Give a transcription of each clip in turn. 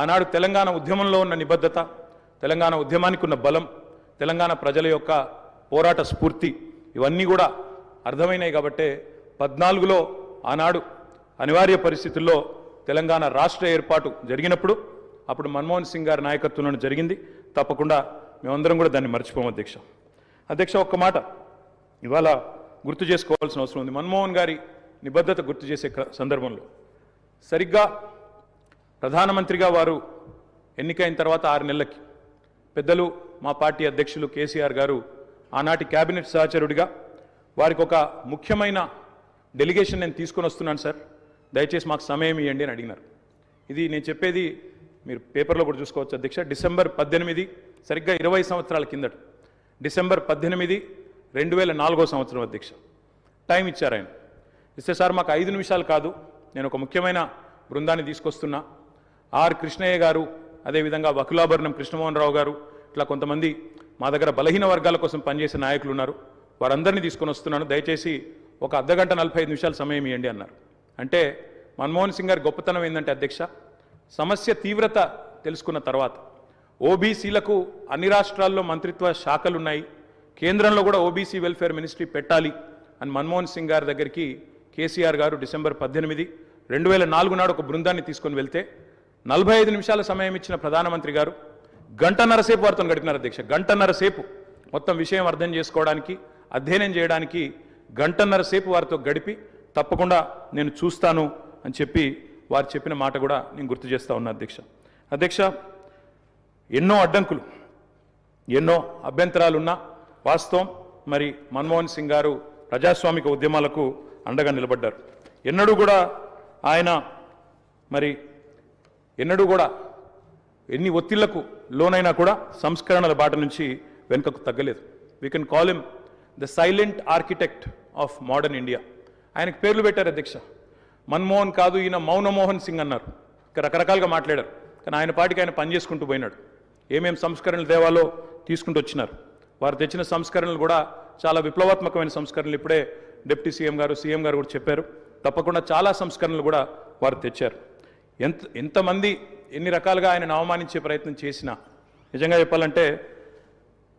ఆనాడు తెలంగాణ ఉద్యమంలో ఉన్న నిబద్ధత తెలంగాణ ఉద్యమానికి ఉన్న బలం తెలంగాణ ప్రజల యొక్క పోరాట స్ఫూర్తి ఇవన్నీ కూడా అర్థమైనాయి కాబట్టే పద్నాలుగులో ఆనాడు అనివార్య పరిస్థితుల్లో తెలంగాణ రాష్ట్ర ఏర్పాటు జరిగినప్పుడు అప్పుడు మన్మోహన్ సింగ్ గారి నాయకత్వంలో జరిగింది. తప్పకుండా మేమందరం కూడా దాన్ని మర్చిపోము అధ్యక్ష. అధ్యక్ష ఒక్క మాట. ఇవాళ గుర్తు చేసుకోవాల్సిన అవసరం ఉంది. మన్మోహన్ గారి నిబద్ధత గుర్తు చేసే సందర్భంలో సరిగ్గా ప్రధానమంత్రిగా వారు ఎన్నికైన తర్వాత ఆరు నెలలకి పెద్దలు మా పార్టీ అధ్యక్షులు కేసీఆర్ గారు ఆనాటి కేబినెట్ సహచరుడిగా వారికి ఒక ముఖ్యమైన డెలిగేషన్ నేను తీసుకొని వస్తున్నాను సార్. దయచేసి మాకు సమయం ఇవ్వండి అని అడిగినారు. ఇది నేను చెప్పేది మీరు పేపర్లో కూడా చూసుకోవచ్చు అధ్యక్ష. డిసెంబర్ పద్దెనిమిది సరిగ్గా ఇరవై సంవత్సరాల కిందట. డిసెంబర్ పద్దెనిమిది రెండు వేల నాలుగో సంవత్సరం అధ్యక్ష. టైం ఇచ్చారు ఆయన. ఇస్తే సార్ మాకు ఐదు నిమిషాలు కాదు. నేను ఒక ముఖ్యమైన బృందాన్ని తీసుకొస్తున్నా. ఆర్ కృష్ణయ్య గారు అదేవిధంగా వకులాభరణం కృష్ణమోహన్ రావు గారు ఇట్లా కొంతమంది మా దగ్గర బలహీన వర్గాల కోసం పనిచేసే నాయకులు ఉన్నారు. వారందరినీ తీసుకొని వస్తున్నాను. దయచేసి ఒక అర్ధగంట నలభై ఐదు నిమిషాలు సమయం ఇవ్వండి అన్నారు. అంటే మన్మోహన్ సింగ్ గారి గొప్పతనం ఏంటంటే అధ్యక్ష సమస్య తీవ్రత తెలుసుకున్న తర్వాత ఓబీసీలకు అన్ని రాష్ట్రాల్లో మంత్రిత్వ శాఖలు ఉన్నాయి కేంద్రంలో కూడా ఓబీసీ వెల్ఫేర్ మినిస్ట్రీ పెట్టాలి అని మన్మోహన్ సింగ్ గారి దగ్గరికి కేసీఆర్ గారు డిసెంబర్ పద్దెనిమిది రెండు వేల నాలుగు నాడు ఒక బృందాన్ని తీసుకొని వెళ్తే నలభై ఐదు నిమిషాల సమయం ఇచ్చిన ప్రధానమంత్రి గారు గంటన్నర సేపు వారితో గడిపినారు అధ్యక్ష గంటన్నర సేపు మొత్తం విషయం అర్థం చేసుకోవడానికి అధ్యయనం చేయడానికి గంటన్నర సేపు వారితో గడిపి తప్పకుండా నేను చూస్తాను అని చెప్పి వారు చెప్పిన మాట కూడా నేను గుర్తు చేస్తా ఉన్నా అధ్యక్ష అధ్యక్ష ఎన్నో అడ్డంకులు ఎన్నో అభ్యంతరాలున్నా వాస్తవం మరి మన్మోహన్ సింగ్ గారు ప్రజాస్వామిక ఉద్యమాలకు అండగా నిలబడ్డారు. ఎన్నడూ కూడా ఆయన మరి ఎన్నడూ కూడా ఎన్ని ఒత్తిళ్ళకు లోనైనా కూడా సంస్కరణల బాట నుంచి వెనుకకు తగ్గలేదు. We can call him the silent architect of modern India ఆయనకు పేర్లు పెట్టారు అధ్యక్ష. మన్మోహన్ కాదు ఈయన మౌనమోహన్ సింగ్ అన్నారు. ఇంకా రకరకాలుగా మాట్లాడారు. కానీ ఆయన పాటికి ఆయన పని చేసుకుంటూ పోయినాడు. ఏమేం సంస్కరణలు దేవాలో తీసుకుంటూ వచ్చినారు. వారు తెచ్చిన సంస్కరణలు కూడా చాలా విప్లవాత్మకమైన సంస్కరణలు ఇప్పుడే డిప్యూటీ సీఎం గారు సీఎం గారు కూడా చెప్పారు. తప్పకుండా చాలా సంస్కరణలు కూడా వారు తెచ్చారు. ఎంత ఎంతమంది ఎన్ని రకాలుగా ఆయనను అవమానించే ప్రయత్నం చేసినా. నిజంగా చెప్పాలంటే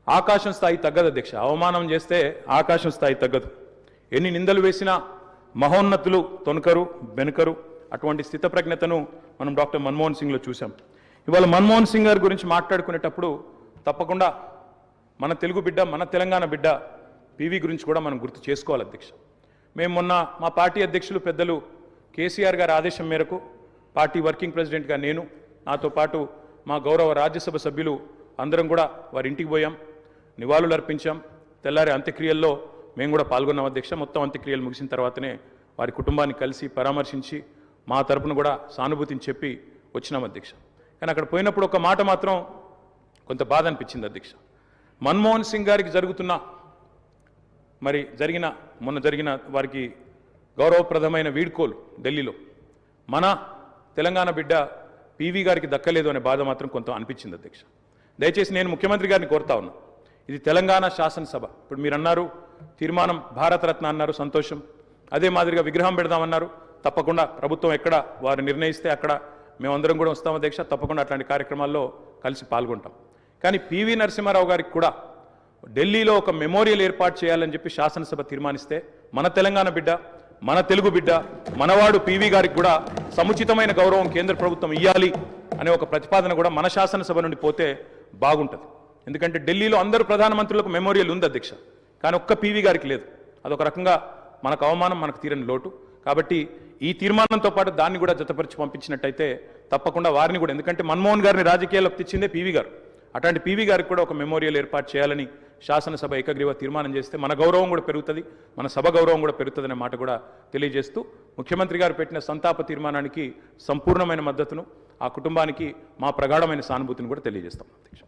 ఆకాశం స్థాయి తగ్గదు అధ్యక్ష. అవమానం చేస్తే ఆకాశం స్థాయి తగ్గదు. ఎన్ని నిందలు వేసినా మహోన్నతులు తొనకరు బెనకరు అటువంటి స్థితప్రజ్ఞతను మనం డాక్టర్ మన్మోహన్ సింగ్లో చూసాం ఇవాళ మన్మోహన్ సింగ్ గారి గురించి మాట్లాడుకునేటప్పుడు తప్పకుండా మన తెలుగు బిడ్డ మన తెలంగాణ బిడ్డ పివి గురించి కూడా మనం గుర్తు చేసుకోవాలి అధ్యక్ష. మేము మొన్న మా పార్టీ అధ్యక్షులు పెద్దలు కేసీఆర్ గారి ఆదేశం మేరకు పార్టీ వర్కింగ్ ప్రెసిడెంట్గా నేను నాతో పాటు మా గౌరవ రాజ్యసభ సభ్యులు అందరం కూడా వారి ఇంటికి పోయాం నివాళులు అర్పించాం. తెల్లారి అంత్యక్రియల్లో మేము కూడా పాల్గొన్నాం అధ్యక్ష. మొత్తం అంత్యక్రియలు ముగిసిన తర్వాతనే వారి కుటుంబాన్ని కలిసి పరామర్శించి మా తరపున కూడా సానుభూతిని చెప్పి వచ్చినాం అధ్యక్ష. కానీ అక్కడ పోయినప్పుడు ఒక మాట మాత్రం కొంత బాధ అనిపించింది అధ్యక్ష. మన్మోహన్ సింగ్ గారికి జరుగుతున్న మరి జరిగిన మొన్న జరిగిన వారికి గౌరవప్రదమైన వీడ్కోలు ఢిల్లీలో. మన తెలంగాణ బిడ్డ పీవీ గారికి దక్కలేదు అనే బాధ మాత్రం కొంత అనిపించింది అధ్యక్ష. దయచేసి నేను ముఖ్యమంత్రి గారిని కోరుతా ఉన్నా. ఇది తెలంగాణ శాసనసభ. ఇప్పుడు మీరు అన్నారు తీర్మానం భారతరత్న అన్నారు సంతోషం. అదే మాదిరిగా విగ్రహం పెడదామన్నారు. తప్పకుండా ప్రభుత్వం ఎక్కడ వారు నిర్ణయిస్తే అక్కడ మేమందరం కూడా వస్తాం అధ్యక్ష. తప్పకుండా అట్లాంటి కార్యక్రమాల్లో కలిసి పాల్గొంటాం. కానీ పివి నరసింహారావు గారికి కూడా ఢిల్లీలో ఒక మెమోరియల్ ఏర్పాటు చేయాలని చెప్పి శాసనసభ తీర్మానిస్తే మన తెలంగాణ బిడ్డ మన తెలుగు బిడ్డ మనవాడు పివి గారికి కూడా సముచితమైన గౌరవం కేంద్ర ప్రభుత్వం ఇవ్వాలి అనే ఒక ప్రతిపాదన కూడా మన శాసనసభ నుండి పోతే బాగుంటుంది. ఎందుకంటే ఢిల్లీలో అందరు ప్రధానమంత్రులకు మెమోరియల్ ఉంది అధ్యక్ష. కానీ ఒక్క పీవీ గారికి లేదు. అదొక రకంగా మనకు అవమానం మనకు తీరని లోటు. కాబట్టి ఈ తీర్మానంతో పాటు దాన్ని కూడా జతపరిచి పంపించినట్టయితే తప్పకుండా వారిని కూడా ఎందుకంటే మన్మోహన్ గారిని రాజకీయాల్లోకి తెచ్చిందే పీవీ గారు. అట్లాంటి పీవీ గారికి కూడా ఒక మెమోరియల్ ఏర్పాటు చేయాలని శాసనసభ ఏకగ్రీవ తీర్మానం చేస్తే మన గౌరవం కూడా పెరుగుతుంది మన సభ గౌరవం కూడా పెరుగుతుందనే మాట కూడా తెలియజేస్తూ ముఖ్యమంత్రి గారు పెట్టిన సంతాప తీర్మానానికి సంపూర్ణమైన మద్దతును ఆ కుటుంబానికి మా ప్రగాఢమైన సానుభూతిని కూడా తెలియజేస్తాం. అధ్యక్ష.